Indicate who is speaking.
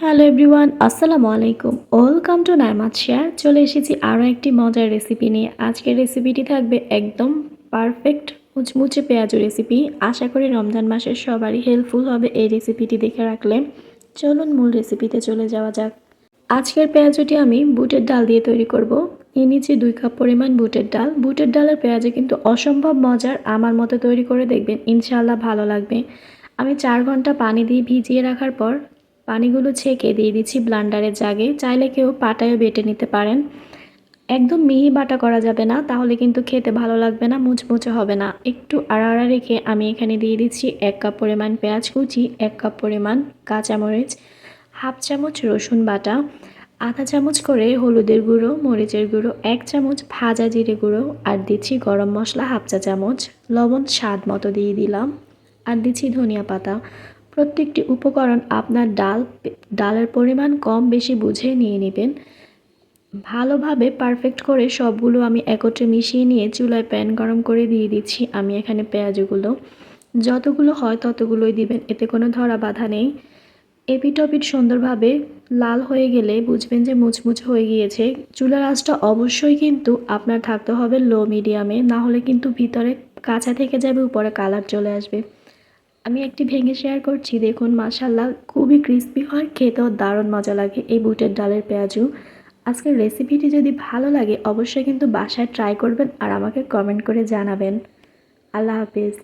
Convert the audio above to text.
Speaker 1: Hello everyone আসসালামু আলাইকুম welcome to Naimat share চলে এসেছি আরও একটি মজার রেসিপি নিয়ে। আজকের রেসিপিটি থাকবে একদম পারফেক্ট মুচমুচে পেঁয়াজু রেসিপি আশা করি রমজান মাসের সবারই হেল্পফুল হবে এই রেসিপিটি দেখে রাখলে। চলুন মূল রেসিপিতে চলে যাওয়া যাক। আজকের পেঁয়াজুটি আমি বুটের ডাল দিয়ে তৈরি করব। নিয়ে নিচ্ছি দুই কাপ পরিমাণ বুটের ডাল। বুটের ডালের পেঁয়াজে কিন্তু অসম্ভব মজার আমার মতো তৈরি করে দেখবেন। ইনশাআল্লাহ ভালো লাগবে। আমি চার ঘণ্টা পানি দিয়ে ভিজিয়ে রাখার পর পানিগুলো ছেঁকে দিয়ে দিচ্ছি ব্লান্ডারের জাগে। চাইলে কেউ পাটায়ও বেটে নিতে পারেন। একদম মিহি বাটা করা যাবে না, তাহলে কিন্তু খেতে ভালো লাগবে না, মুচমুচে হবে না। একটু আড়াআড়া রেখে আমি এখানে দিয়ে দিচ্ছি এক কাপ পরিমাণ পেঁয়াজ কুচি, এক কাপ পরিমাণ কাঁচামরিচ, হাফ চামচ রসুন বাটা, আধা চামচ করে হলুদের গুঁড়ো, মরিচের গুঁড়ো, এক চামচ ভাজা জিরে গুঁড়ো, আর দিচ্ছি গরম মশলা হাফ চা চামচ। লবণ স্বাদ মতো দিয়ে দিলাম। আর দিচ্ছি ধনিয়া পাতা। প্রত্যেকটি উপকরণ আপনার ডাল, ডালের পরিমাণ কম বেশি বুঝে নিয়ে নেবেন। ভালোভাবে পারফেক্ট করে সবগুলো আমি একত্রে মিশিয়ে নিয়ে চুলায় প্যান গরম করে দিয়ে দিচ্ছি। আমি এখানে পেঁয়াজগুলো, যতগুলো হয় ততগুলোই দিবেন, এতে কোনো ধরা বাধা নেই। এপিটপিট সুন্দরভাবে লাল হয়ে গেলে বুঝবেন যে মুচমুচ হয়ে গিয়েছে। চুলার আঁচটা অবশ্যই কিন্তু আপনার থাকতে হবে লো মিডিয়ামে না হলে কিন্তু ভিতরে কাঁচা থেকে যাবে, উপরে কালার চলে আসবে। আমি একটি ভেঙে শেয়ার করছি, দেখুন মাসাল্লাহ খুবই ক্রিস্পি হয়, খেতেও দারুণ মজা লাগে এই বুটের ডালের পেঁয়াজু। আজকের রেসিপিটি যদি ভালো লাগে, অবশ্যই কিন্তু বাসায় ট্রাই করবেন আর আমাকে কমেন্ট করে জানাবেন। আল্লাহ হাফিজ।